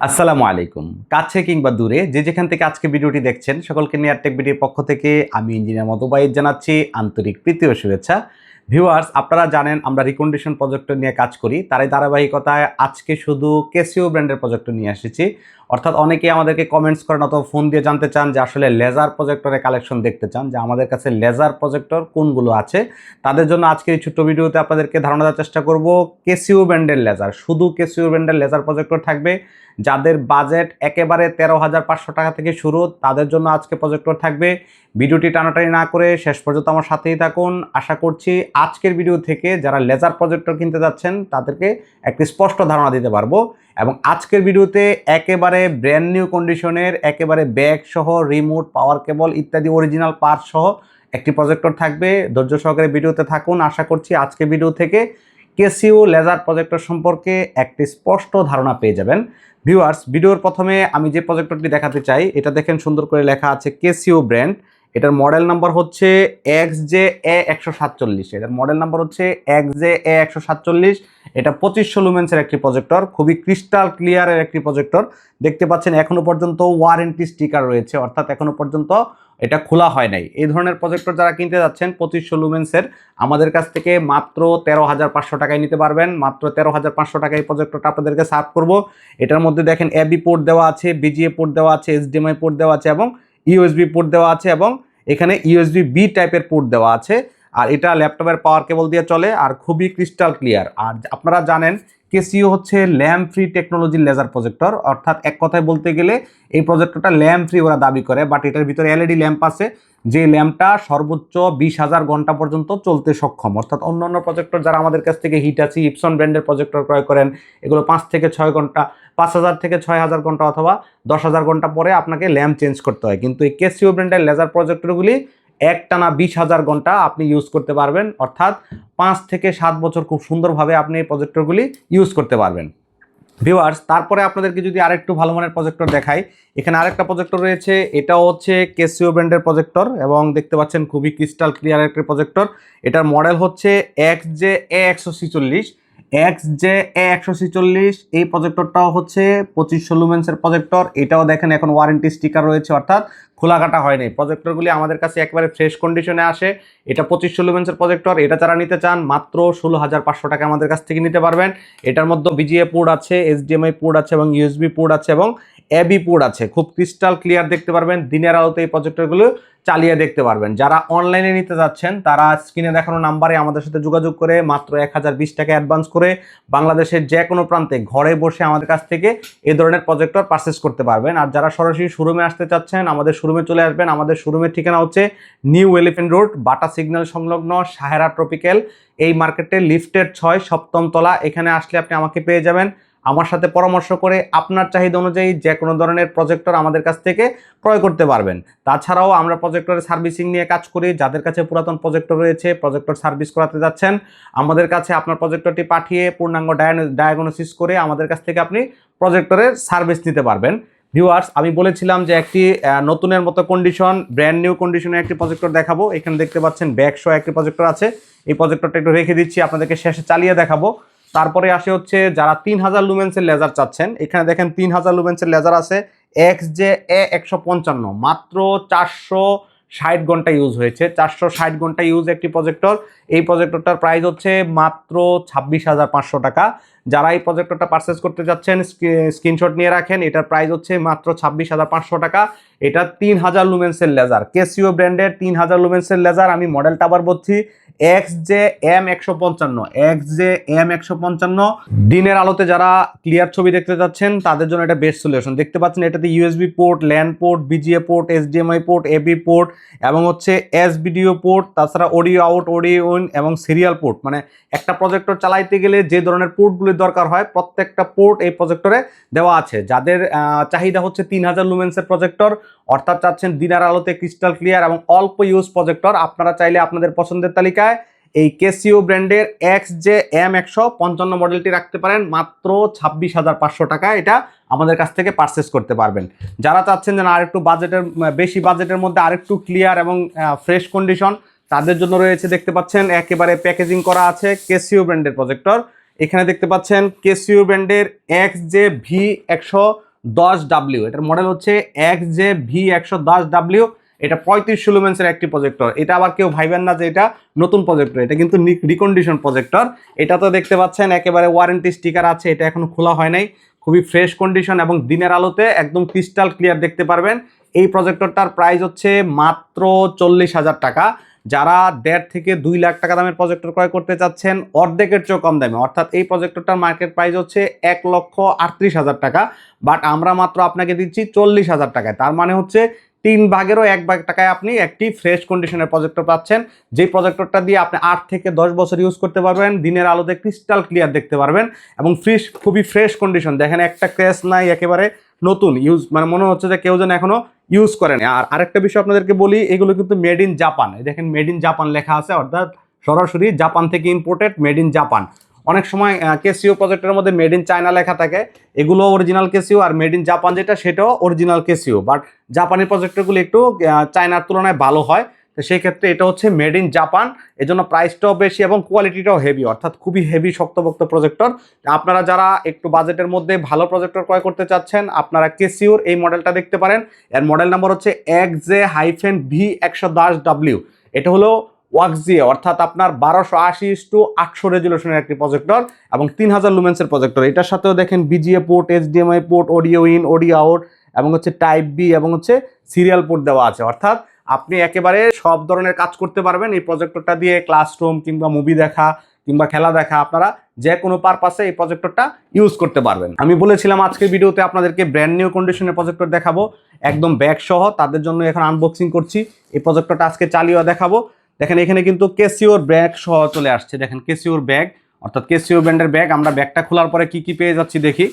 আসসালামু আলাইকুম। কাছে কিংবা দূরে যে যেখান থেকে আজকে ভিডিওটি দেখছেন, সকলকে টেক ভিডিওর পক্ষ থেকে আমি ইঞ্জিনিয়ার মতবাইদ জানাচ্ছি। আন্তরিক প্রীতি ও শুভেচ্ছা। ভিউয়ার্স আপনারা জানেন আমরা রিকন্ডিশন প্রজেক্ট নিয়ে কাজ করি। তারই ধারাবাহিকতায় আজকে শুধু কেসিও ব্র্যান্ডের প্রজেক্ট নিয়ে এসেছি। অর্থাৎ অনেকেই আমাদেরকে কমেন্টস করেন অথবা ফোন দিয়ে জানতে চান যে আসলে লেজার প্রজেক্টরের কালেকশন দেখতে চান, যে আমাদের কাছে লেজার প্রজেক্টর কোনগুলো আছে। তাদের জন্য আজকের এই ছোট্ট ভিডিওতে আপনাদেরকে ধারণা দেওয়ার চেষ্টা করব কেসিও ব্র্যান্ডের লেজার শুধু কেসিও ব্র্যান্ডের লেজার প্রজেক্টর থাকবে যাদের বাজেট একেবারে তেরো হাজার পাঁচশো টাকা থেকে শুরু, তাদের জন্য আজকে প্রজেক্টর থাকবে। ভিডিওটি টানাটানি না করে শেষ পর্যন্ত আমার সাথেই থাকুন। আশা করছি আজকের ভিডিও থেকে যারা লেজার প্রজেক্টর কিনতে যাচ্ছেন, তাদেরকে একটি স্পষ্ট ধারণা দিতে পারব। এবং আজকের ভিডিওতে একেবারে ব্র্যান্ড নিউ কন্ডিশনের একেবারে ব্যাগ সহ রিমোট পাওয়ার কেবল ইত্যাদি অরিজিনাল পার্ট সহ একটি প্রজেক্টর থাকবে। ধৈর্য সহকারে ভিডিওতে থাকুন। আশা করছি আজকের ভিডিও থেকে কেসিও লেজার প্রজেক্টর সম্পর্কে একটি স্পষ্ট ধারণা পেয়ে যাবেন। ভিউয়ার্স, ভিডিওর প্রথমে আমি যে প্রজেক্টরটি দেখাতে চাই, এটা দেখেন সুন্দর করে লেখা আছে কেসিও ব্র্যান্ড। এটার মডেল নাম্বার হচ্ছে এক্স জে এ একশো সাতচল্লিশ। এটার মডেল নাম্বার হচ্ছে এক্স জে এ একশো সাতচল্লিশ। এটা পঁচিশশো লুমেন্সের একটি প্রজেক্টর, খুবই ক্রিস্টাল ক্লিয়ারের একটি প্রজেক্টর। দেখতে পাচ্ছেন এখনও পর্যন্ত ওয়ারেন্টি স্টিকার রয়েছে, অর্থাৎ এখনও পর্যন্ত এটা খোলা হয় নাই। এই ধরনের প্রজেক্টর যারা কিনতে যাচ্ছেন, পঁচিশশো লুমেন্সের আমাদের কাছ থেকে মাত্র তেরো হাজার পাঁচশো টাকায় নিতে পারবেন। মাত্র তেরো হাজার পাঁচশো টাকায় এই প্রজেক্টরটা আপনাদেরকে সার্ভ করব। এটার মধ্যে দেখেন এবি পোর্ট দেওয়া আছে বিজিএ পোর্ট দেওয়া আছে এইচডিএমআই পোর্ট দেওয়া আছে এবং ইউএসবি পোর্ট দেওয়া আছে এবং এখানে ইউএসবি বি টাইপের পোর্ট দেওয়া আছে। আর এটা ল্যাপটপের পাওয়ার কেবল দিয়ে চলে আর খুবই ক্রিস্টাল ক্লিয়ার আর আপনারা জানেন কেসিও হচ্ছে ল্যাম্প ফ্রি টেকনোলজির লেজার প্রজেক্টর। অর্থাৎ এক কথায় বলতে গেলে এই প্রজেক্টরটা ল্যাম্প ফ্রি ওরা দাবি করে, বাট এটার ভিতরে এলইডি ল্যাম্প আছে, যে ল্যাম্পটা সর্বোচ্চ বিশ হাজার ঘণ্টা পর্যন্ত চলতে সক্ষম। অর্থাৎ অন্য অন্য প্রজেক্টর যারা আমাদের কাছ থেকে হিট আছে ইপসন ব্র্যান্ডের প্রজেক্টর ক্রয় করেন, এগুলো পাঁচ থেকে ছয় ঘণ্টা, পাঁচ হাজার থেকে ছয় হাজার ঘণ্টা অথবা দশ হাজার ঘণ্টা পরে আপনাকে ল্যাম্প চেঞ্জ করতে হয়। কিন্তু এই কেসিও ব্র্যান্ডের লেজার প্রজেক্টরগুলি একটানা বিশ হাজার ঘণ্টা আপনি ইউজ করতে পারবেন। অর্থাৎ পাঁচ থেকে সাত বছর খুব সুন্দরভাবে আপনি এই প্রজেক্টরগুলি ইউজ করতে পারবেন। ভিউয়ার্স তারপরে আপনাদেরকে যদি আরেকটু ভালো মানের প্রজেক্টর দেখাই, এখানে আরেকটা প্রজেক্টর রয়েছে। এটাও হচ্ছে কেসিও ব্র্যান্ডের প্রজেক্টর এবং দেখতে পাচ্ছেন খুবই ক্রিস্টাল ক্লিয়ার একটা প্রজেক্টর এটার মডেল হচ্ছে এক্স জে এ একশো এক্স জে এ একশো ছিচল্লিশ, এই প্রজেক্টরটাও হচ্ছে পঁচিশশো লুমেন্সের প্রজেক্টর এটাও দেখেন, এখন ওয়ারেন্টি স্টিকার রয়েছে, অর্থাৎ খোলা কাটা হয়নি প্রজেক্টরগুলি আমাদের কাছে একেবারে ফ্রেশ কন্ডিশনে আসে। এটা পঁচিশশো লুমেন্সের প্রজেক্টর এটা যারা নিতে চান, মাত্র ষোলো হাজার পাঁচশো টাকা আমাদের কাছ থেকে নিতে পারবেন। এটার মধ্যে বিজিএ পোর্ট আছে এসডিএমআই পোর্ট আছে এবং ইউএসবি পোর্ট আছে এবং এবি পোর্ট আছে। খুব ক্রিস্টাল ক্লিয়ার দেখতে পারবেন। দিনের আলোতে এই প্রজেক্টরগুলো চালিয়ে দেখতে পারবেন। যারা অনলাইনে নিতে যাচ্ছেন, তারা স্ক্রিনে দেখানো নাম্বারে আমাদের সাথে যোগাযোগ করে, মাত্র এক হাজার বিশ টাকা অ্যাডভান্স করে বাংলাদেশের যে কোনো প্রান্তে ঘরে বসে আমাদের কাছ থেকে এই ধরনের প্রজেক্টর পারচেস করতে পারবেন। আর যারা সরাসরি শোরুমে আসতে চাচ্ছেন, আমাদের শোরুমে চলে আসবেন। আমাদের শোরুমের ঠিকানা হচ্ছে new elephant road Bata signal সংলগ্ন সাহেরা ট্রপিক্যাল এই মার্কেটে লিফটের ছয় সপ্তম তলা। এখানে আসলে আপনি আমাকে পেয়ে যাবেন। আমার সাথে পরামর্শ করে আপনার চাহিদা অনুযায়ী যে কোনো ধরনের প্রজেক্টর আমাদের কাছ থেকে ক্রয় করতে পারবেন। তাছাড়াও আমরা প্রজেক্টরের সার্ভিসিং নিয়ে কাজ করি, যাদের কাছে পুরাতন প্রজেক্টর রয়েছে প্রজেক্টর সার্ভিস করাতে যাচ্ছেন, আমাদের কাছে আপনার প্রজেক্টরটি পাঠিয়ে পূর্ণাঙ্গ ডায়াগনোসিস করে আমাদের কাছ থেকে আপনি প্রজেক্টরের সার্ভিস নিতে পারবেন। ভিউয়ার্স আমি বলেছিলাম যে একটি নতুনের মতো কন্ডিশন ব্র্যান্ড নিউ কন্ডিশনে একটি প্রজেক্টর দেখাবো। এখানে দেখতে পাচ্ছেন ব্যাক শো একটি প্রজেক্টর আছে। এই প্রজেক্টরটা একটু রেখে দিচ্ছি, আপনাদেরকে শেষে চালিয়ে দেখাবো। তারপরে আসে হচ্ছে যারা তিন হাজার লুমেন্সের লেজার চাচ্ছেন। এখানে দেখেন তিন হাজার লুমেন্সের লেজার আছে। এক্স জে এ একশো পঞ্চান্ন, মাত্র চারশো ষাট ঘণ্টা ইউজ হয়েছে। চারশো ষাট ঘণ্টা ইউজ একটি প্রজেক্টর এই প্রজেক্টরটার প্রাইস হচ্ছে মাত্র ছাব্বিশ হাজার পাঁচশো টাকা। যারা এই প্রজেক্টরটা পারচেস করতে যাচ্ছেন স্ক্রিনশট নিয়ে রাখেন, এটার প্রাইস হচ্ছে মাত্র ছাব্বিশ হাজার পাঁচশো টাকা। এটা তিন হাজার লুমেন্সের লেজার কেসিও ব্র্যান্ডের তিন হাজার লুমেন্সের লেজার আমি মডেলটা আবার বলছি এক্স জে এম একশো পঞ্চান্ন। এক্স জে এম একশো পঞ্চান্ন। দিনের আলোতে যারা ক্লিয়ার ছবি দেখতে যাচ্ছেন তাদের জন্য এটা বেস্ট সলিউশন দেখতে পাচ্ছেন, এটাতে USB port LAN port VGA port HDMI port AV port এবং হচ্ছে এস ভিডিও পোর্ট, তাছাড়া অডিও আউট, অডিও ইন এবং সিরিয়াল পোর্ট। মানে একটা প্রজেক্টর চালাইতে গেলে যে ধরনের পোর্টগুলির দরকার হয়, প্রত্যেকটা পোর্ট এই প্রজেক্টরে দেওয়া আছে। যাদের চাহিদা হচ্ছে তিন হাজার লুমেন্সের প্রজেক্টর অর্থাৎ চাচ্ছেন দিনার আলোতে ক্রিস্টাল ক্লিয়ার এবং অল্প ইউজ প্রজেক্টর আপনারা চাইলে আপনাদের পছন্দের তালিকায় এই কেসিও ব্র্যান্ডের এক্স জে এম একশো পঞ্চান্ন মডেলটি রাখতে পারেন, মাত্র ছাব্বিশ হাজার পাঁচশো টাকা। এটা আমাদের কাছ থেকে পারচেস করতে পারবেন। যারা চাচ্ছেন যেন আরেকটু বাজেটের বেশি বাজেটের মধ্যে আরেকটু ক্লিয়ার এবং ফ্রেশ কন্ডিশন তাদের জন্য রয়েছে দেখতে পাচ্ছেন, একেবারে প্যাকেজিং করা আছে কেসিও ব্র্যান্ডের প্রজেক্টর এখানে দেখতে পাচ্ছেন কেসিও ব্র্যান্ডের এক্স জে ভি একশো দশ ডাব্লিউ এটার মডেল হচ্ছে এক্স জে ভি একশো দশ ডাব্লিউ এটা পঁয়ত্রিশশো লুমেন্সের একটি প্রজেক্টর এটা আবার কেউ ভাইবেন না যে এটা নতুন প্রজেক্টর এটা কিন্তু রিকন্ডিশন প্রজেক্টর এটা তো দেখতে পাচ্ছেন, একেবারে ওয়ারেন্টি স্টিকার আছে, এটা এখনও খোলা হয় নাই। খুবই ফ্রেশ কন্ডিশন এবং দিনের আলোতে একদম ক্রিস্টাল ক্লিয়ার দেখতে পারবেন। এই প্রজেক্টরটার প্রাইস হচ্ছে মাত্র চল্লিশ হাজার টাকা। যারা দেড় থেকে দুই লাখ টাকা দামের প্রজেক্টর ক্রয় করতে চাচ্ছেন, অর্ধেকের চেয়েও কম দামে। অর্থাৎ এই প্রজেক্টরটার মার্কেট প্রাইস হচ্ছে এক লক্ষ আটত্রিশ হাজার টাকা। বাট আমরা মাত্র আপনাকে দিচ্ছি চল্লিশ হাজার টাকায়। তার মানে হচ্ছে তিন ভাগেরও এক ভাগ টাকায় আপনি একটি ফ্রেশ কন্ডিশনের প্রজেক্টর পাচ্ছেন। যে প্রজেক্টরটা দিয়ে আপনি আট থেকে দশ বছর ইউজ করতে পারবেন, দিনের আলোতে ক্রিস্টাল ক্লিয়ার দেখতে পারবেন এবং ফ্রিশ খুবই ফ্রেশ কন্ডিশন দেখেন একটা ক্র্যাশ নাই একেবারে নতুন ইউজ মানে মনে হচ্ছে যে কেউ যেন এখনও ইউজ করেনি। আর আরেকটা বিষয় আপনাদেরকে বলি, এগুলো কিন্তু মেড ইন জাপান দেখেন মেড ইন জাপান লেখা আছে, অর্থাৎ সরাসরি জাপান থেকে ইম্পোর্টেড মেড ইন জাপান অনেক সময় কেসিও প্রজেক্টের মধ্যে মেড ইন চায়না লেখা থাকে। এগুলো অরিজিনাল কেসিও আর মেড ইন জাপান যেটা, সেটাও অরিজিনাল কেসিও বাট জাপানি প্রজেক্টরগুলো একটু চায়নার তুলনায় ভালো হয়। তো সেই ক্ষেত্রে এটা হচ্ছে মেড ইন জাপান এজন্য প্রাইসটাও বেশি এবং কোয়ালিটিটাও হেভি অর্থাৎ খুবই হেভি শক্তপোক্ত প্রজেক্টর আপনারা যারা একটু বাজেটের মধ্যে ভালো প্রজেক্টর ক্রয় করতে চাচ্ছেন, আপনারা কেসিওর এই মডেলটা দেখতে পারেন। এর মডেল নাম্বার হচ্ছে এক জে হাইফেন ভি একশো দাস ডাব্লিউ এটা হলো ওয়াক্সিয়ে অর্থাৎ আপনার বারোশো আশি টু আটশো রেজুলেশনের একটি প্রজেক্টর এবং তিন হাজার লুমেন্সের প্রজেক্টর। এটার সাথেও দেখেন VGA port HDMI port audio in audio out এবং হচ্ছে টাইপ বি এবং হচ্ছে সিরিয়াল পোর্ট দেওয়া আছে। অর্থাৎ আপনি একেবারে সব ধরনের কাজ করতে পারবেন। এই প্রজেক্টরটা দিয়ে ক্লাসরুম কিংবা মুভি দেখা কিংবা খেলা দেখা আপনারা যে কোনো পারপাসে এই প্রজেক্টরটা ইউজ করতে পারবেন। আমি বলেছিলাম আজকের ভিডিওতে আপনাদেরকে ব্র্যান্ড নিউ কন্ডিশনের প্রজেক্টর দেখাবো। একদম ব্যাগ সহ তাদের জন্য এখন আনবক্সিং করছি। এই প্রজেক্টরটা আজকে চালিয়ে দেখাবো। দেখেন, এখানে কিন্তু কেসিওর ব্যাগ সহ চলে আসছে। দেখেন কেসিওর ব্যাগ অর্থাৎ কেসিও ব্র্যান্ডের ব্যাগ আমরা ব্যাগটা খোলার পরে কি কি পেয়ে যাচ্ছি দেখি।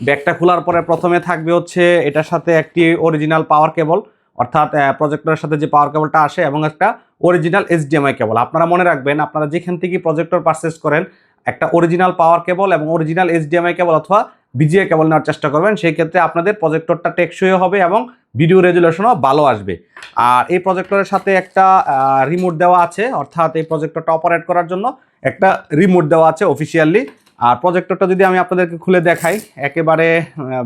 ব্যাগটা খোলার পরে প্রথমে থাকবে হচ্ছে এটার সাথে একটি অরিজিনাল পাওয়ার কেবল অর্থাৎ প্রজেক্টরের সাথে যে পাওয়ার কেবলটা আসে এবং একটা অরিজিনাল এইচডিএমআই কেবল আপনারা মনে রাখবেন, আপনারা যেখান থেকে প্রজেক্টর পারচেস করেন, একটা অরিজিনাল পাওয়ার কেবল এবং অরিজিনাল এইচডিএমআই কেবল অথবা বিজিএ কেবল নেওয়ার চেষ্টা করবেন, সেই ক্ষেত্রে আপনাদের প্রজেক্টরটা টেকসই হবে এবং ভিডিও রেজুলেশনও ভালো আসবে। আর এই প্রজেক্টরের সাথে একটা রিমোট দেওয়া আছে, অর্থাৎ এই প্রজেক্টরটা অপারেট করার জন্য একটা রিমোট দেওয়া আছে অফিসিয়ালি আর প্রজেক্টরটা যদি আমি আপনাদেরকে খুলে দেখাই, একেবারে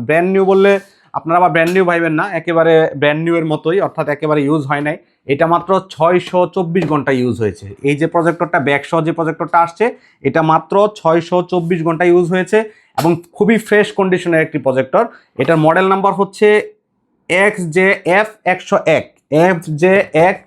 ব্র্যান্ড নিউ বললে আপনারা আবার ব্র্যান্ড নিউ ভাইবেন না, একেবারে ব্র্যান্ড নিউ এর মতোই, অর্থাৎ একেবারে ইউজ হয় নাই। এটা মাত্র ছয়শো চব্বিশ ঘণ্টা ইউজ হয়েছে। এই যে প্রজেক্টরটা ব্যাকসহ যে প্রজেক্টরটা আসছে, এটা মাত্র ছয়শো চব্বিশ ঘণ্টা ইউজ হয়েছে এবং খুবই ফ্রেশ কন্ডিশনের একটি প্রজেক্টর এটার মডেল নাম্বার হচ্ছে এক্স জে এফ একশো এক। এফ জে এক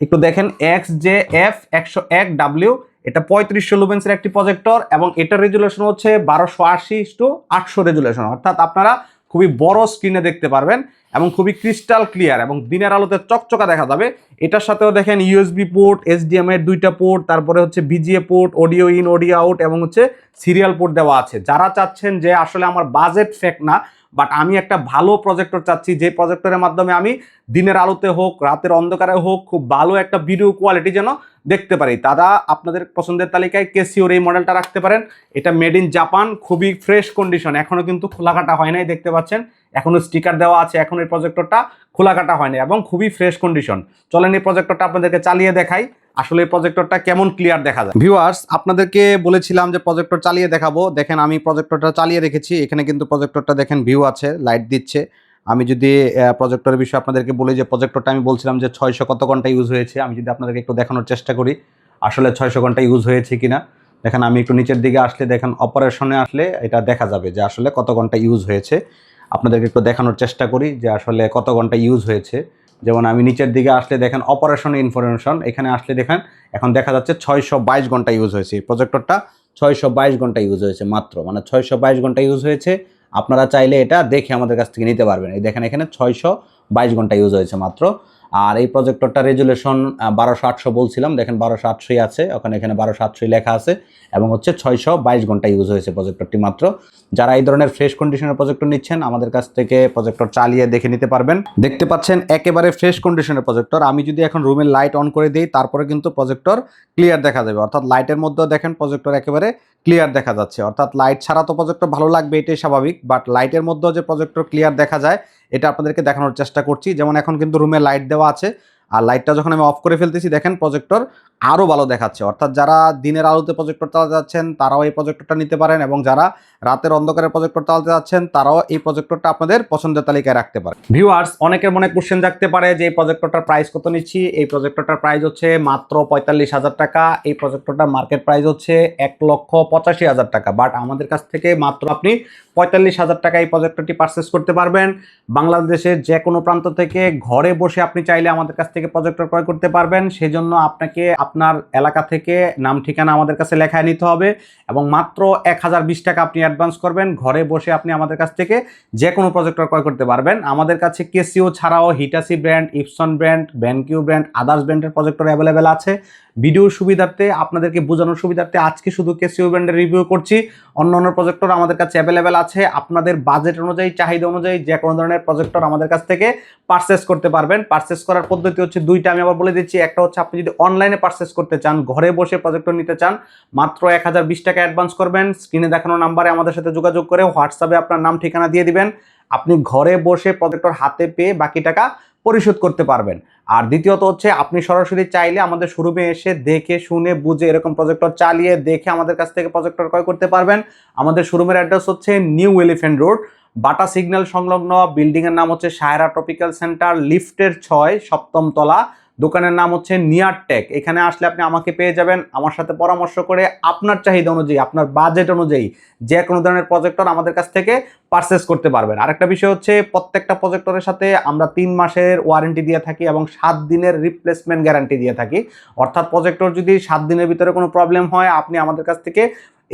একটু দেখেন এক্স জে এফ একশো এক ডাব্লিউ এটা পঁয়ত্রিশশো লুমেন্সের একটি প্রজেক্টর এবং এটার রেজুলেশন হচ্ছে বারোশো আশি টু আটশো রেজুলেশন অর্থাৎ আপনারা খুবই বড় স্ক্রিনে দেখতে পারবেন এবং খুবই ক্রিস্টাল ক্লিয়ার এবং দিনের আলোতে চকচকা দেখা যাবে। এটার সাথেও দেখেন ইউএসবি পোর্ট এসডিএম এর দুইটা পোর্ট তারপরে হচ্ছে VGA port audio in audio out এবং হচ্ছে সিরিয়াল পোর্ট দেওয়া আছে। যারা চাচ্ছেন যে আসলে আমার বাজেট ফেক না বাট আমি একটা ভালো প্রজেক্টর চাচ্ছি, যে প্রজেক্টরের মাধ্যমে আমি দিনের আলোতে হোক, রাতের অন্ধকারে হোক, খুব ভালো একটা ভিডিও কোয়ালিটি যেন দেখতে পারি। তারা আপনাদের পছন্দের তালিকায় কেসিওর এই মডেলটা রাখতে পারেন। এটা মেড ইন জাপান খুবই ফ্রেশ কন্ডিশন এখনও কিন্তু খোলাঘাটা হয় নাই, দেখতে পাচ্ছেন। এখনও স্টিকার দেওয়া আছে, এখন এই প্রজেক্টরটা খোলা কাটা হয়নি এবং খুবই ফ্রেশ কন্ডিশন চলেন এই প্রজেক্টরটা আপনাদেরকে চালিয়ে দেখাই। আসলে এই প্রজেক্টরটা কেমন ক্লিয়ার দেখা যায়। ভিউয়ার্স আপনাদেরকে বলেছিলাম যে প্রজেক্টর চালিয়ে দেখাবো। দেখেন, আমি প্রজেক্টরটা চালিয়ে রেখেছি। এখানে কিন্তু প্রজেক্টরটা দেখেন ভিউ আছে লাইট দিচ্ছে। আমি যদি প্রজেক্টরের বিষয়ে আপনাদেরকে বলি যে প্রজেক্টরটা আমি বলছিলাম যে ছয়শো কত ঘণ্টা ইউজ হয়েছে, আমি যদি আপনাদেরকে একটু দেখানোর চেষ্টা করি, আসলে ছয়শো ঘণ্টা ইউজ হয়েছে কিনা। দেখেন, আমি একটু নিচের দিকে আসলে দেখেন অপারেশনে আসলে এটা দেখা যাবে যে আসলে কত ঘণ্টা ইউজ হয়েছে। আপনাদেরকে একটু দেখানোর চেষ্টা করি যে আসলে কত ঘণ্টা ইউজ হয়েছে। যেমন আমি নিচের দিকে আসলে দেখেন অপারেশন ইনফরমেশন এখানে আসলে দেখেন এখন দেখা যাচ্ছে ছয়শো বাইশ ঘণ্টা ইউজ হয়েছে। এই প্রজেক্টরটা ছয়শো বাইশ ঘণ্টা ইউজ হয়েছে মাত্র। মানে ছয়শো বাইশ ঘণ্টা ইউজ হয়েছে। আপনারা চাইলে এটা দেখে আমাদের কাছ থেকে নিতে পারবেন। এই দেখেন এখানে ছয়শো বাইশ ঘণ্টা ইউজ হয়েছে মাত্র। আর এই প্রজেক্টরটা রেজুলেশন বারোশো আটশো বলছিলাম, দেখেন বারোশো আটশোই আছে, ওখানে এখানে বারোশো আটশোই লেখা আছে, এবং হচ্ছে ছয়শো বাইশ ঘণ্টা ইউজ হয়েছে প্রজেক্টরটি মাত্র। যারা এই ধরনের ফ্রেশ কন্ডিশনের প্রজেক্টর নিচ্ছেন, আমাদের কাছ থেকে প্রজেক্টর চালিয়ে দেখে নিতে পারবেন। দেখতে পাচ্ছেন, একেবারে ফ্রেশ কন্ডিশনের প্রজেক্টর আমি যদি এখন রুমের লাইট অন করে দিই, তারপরে কিন্তু প্রজেক্টর ক্লিয়ার দেখা যাবে। অর্থাৎ লাইটের মধ্যেও দেখেন প্রজেক্টর একেবারে ক্লিয়ার দেখা যাচ্ছে। অর্থাৎ লাইট ছাড়া তো প্রজেক্টর ভালো লাগবে এটাই স্বাভাবিক। বাট লাইটের মধ্যেও যে প্রজেক্টর ক্লিয়ার দেখা যায় এটা আপনাদেরকে দেখানোর চেষ্টা করছি। যেমন এখন কিন্তু রুমে লাইট দেওয়া আছে। আর লাইটটা যখন আমি অফ করে ফেলতেছি, দেখেন প্রজেক্টর আরও ভালো দেখাচ্ছে। অর্থাৎ যারা দিনের আলোতে প্রজেক্টর চালাতে যাচ্ছেন, তারাও এই প্রজেক্টরটা নিতে পারেন এবং যারা রাতের অন্ধকারে প্রজেক্টর চালাতে যাচ্ছেন, তারাও এই প্রজেক্টরটা আপনাদের পছন্দের তালিকায় রাখতে পারেন। ভিউয়ার্স অনেকের মনে কোশ্চেন থাকতে পারে যে, এই প্রজেক্টরটার প্রাইস কত নিচ্ছি? এই প্রজেক্টরটার প্রাইস হচ্ছে মাত্র পঁয়তাল্লিশ হাজার টাকা। এই প্রজেক্টরটার মার্কেট প্রাইস হচ্ছে এক লক্ষ পঁচাশি হাজার টাকা। বাট আমাদের কাছ থেকে মাত্র আপনি পঁয়তাল্লিশ হাজার টাকা এই প্রজেক্টরটি পারচেস করতে পারবেন। বাংলাদেশের যে কোনো প্রান্ত থেকে ঘরে বসে আপনি চাইলে আমাদের কাছ থেকে প্রজেক্টর ক্রয় করতে পারবেন সেই জন্য আপনাকে আপনার এলাকা থেকে নাম ঠিকানা আমাদের কাছে লেখায় নিতে হবে এবং মাত্র এক হাজার বিশ টাকা আপনি অ্যাডভান্স করবেন, ঘরে বসে আপনি আমাদের কাছ থেকে যে কোনো প্রজেক্টর ক্রয় করতে পারবেন। আমাদের কাছে কেসিও ছাড়াও Hitachi brand Epson brand BenQ brand others ব্র্যান্ডের প্রজেক্টর অ্যাভেলেবেল আছে। ভিডিওর সুবিধার্থে, আপনাদেরকে বোঝানোর সুবিধার্থে আজকে শুধু কেসিও ব্র্যান্ডের রিভিউ করছি। অন্য অন্য প্রজেক্টর আমাদের কাছে অ্যাভেলেবেল আছে। আপনাদের বাজেট অনুযায়ী, চাহিদা অনুযায়ী যে কোনো ধরনের প্রজেক্টর আমাদের কাছ থেকে পারচেস করতে পারবেন। পারচেস করার পদ্ধতি হচ্ছে দুইটা, আমি আবার বলে দিচ্ছি। একটা হচ্ছে আপনি যদি অনলাইনে পারচেস করতে চান, ঘরে বসে প্রজেক্টর নিতে চান, মাত্র এক হাজার বিশ টাকা অ্যাডভান্স করবেন। স্ক্রিনে দেখানো নাম্বারে আমাদের সাথে যোগাযোগ করে হোয়াটসঅ্যাপে আপনার নাম, ঠিকানা দিয়ে দিবেন। আপনি ঘরে বসে প্রজেক্টর হাতে পেয়ে বাকি টাকা পরিশোধ করতে পারবেন। আর দ্বিতীয়ত হচ্ছে, আপনি সরাসরি চাইলে আমাদের শোরুমে এসে দেখে, শুনে, বুঝে এরকম প্রজেক্টর চালিয়ে দেখে আমাদের কাছ থেকে প্রজেক্টর ক্রয় করতে পারবেন। আমাদের শোরুমের অ্যাড্রেস হচ্ছে new Elephant Road Bata signal সংলগ্ন বিল্ডিংয়ের নাম হচ্ছে সায়রা ট্রপিক্যাল সেন্টার লিফটের ছয়, সপ্তম তলা। দোকানের নাম হচ্ছে নিয়ার টেক। এখানে আসলে আপনি আমাকে পেয়ে যাবেন আমার সাথে পরামর্শ করে আপনার চাহিদা অনুযায়ী, আপনার বাজেট অনুযায়ী যে কোনো ধরনের প্রজেক্টর আমাদের কাছ থেকে পারচেস করতে পারবেন। আরেকটা বিষয় হচ্ছে প্রত্যেকটা প্রজেক্টরের সাথে আমরা তিন মাসের ওয়ারেন্টি দিয়ে থাকি এবং সাত দিনের রিপ্লেসমেন্ট গ্যারান্টি দিয়ে থাকি। অর্থাৎ প্রজেক্টর যদি সাত দিনের ভিতরে কোনো প্রবলেম হয়, আপনি আমাদের কাছ থেকে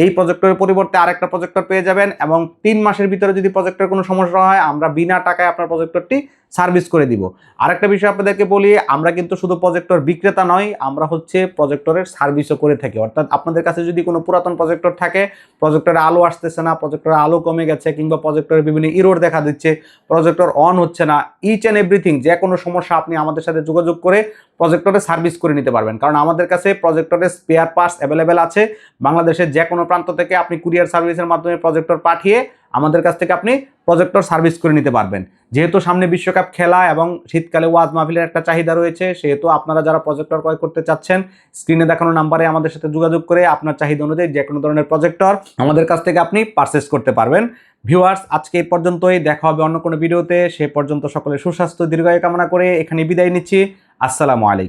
এই প্রজেক্টরের পরিবর্তে আরেকটা প্রজেক্টর পেয়ে যাবেন এবং তিন মাসের ভিতরে যদি প্রজেক্টরের কোনো সমস্যা হয়, আমরা বিনা টাকায় আপনার প্রজেক্টরটি সার্ভিস করে দিব। আরেকটা বিষয় আপনাদেরকে বলি, আমরা কিন্তু শুধু প্রজেক্টর বিক্রেতা নয়, আমরা হচ্ছে প্রজেক্টরের সার্ভিসও করে থাকি। অর্থাৎ আপনাদের কাছে যদি কোনো পুরাতন প্রজেক্টর থাকে প্রজেক্টরে আলো আসতেছে না প্রজেক্টরে আলো কমে গেছে, কিংবা প্রজেক্টরে বিভিন্ন ইরোর দেখা দিচ্ছে প্রজেক্টর অন হচ্ছে না ইচ অ্যান্ড এভরিথিং যে কোনো সমস্যা আপনি আমাদের সাথে যোগাযোগ করে প্রজেক্টরে সার্ভিস করে নিতে পারবেন। কারণ আমাদের কাছে প্রজেক্টরের স্পেয়ার পার্টস অ্যাভেলেবেল আছে। বাংলাদেশের যে কোনো প্রান্ত থেকে আপনি কুরিয়ার সার্ভিসের মাধ্যমে প্রজেক্টর পাঠিয়ে আমাদের কাছ থেকে আপনি প্রজেক্টর সার্ভিস করে নিতে পারবেন। যেহেতু সামনে বিশ্বকাপ খেলা এবং শীতকালে ওয়াজ মাহফিলের একটা চাহিদা রয়েছে, সেহেতু আপনারা যারা প্রজেক্টর ক্রয় করতে চাচ্ছেন স্ক্রিনে দেখানো নাম্বারে আমাদের সাথে যোগাযোগ করে আপনার চাহিদা অনুযায়ী যে কোনো ধরনের প্রজেক্টর আমাদের কাছ থেকে আপনি পারচেস করতে পারবেন। ভিউয়ার্স আজকে এই পর্যন্তই, দেখা হবে অন্য কোনো ভিডিওতে সে পর্যন্ত সকলে সুস্বাস্থ্য, দীর্ঘায়ু কামনা করে এখানে বিদায় নিচ্ছি। আসসালামু আলাইকুম।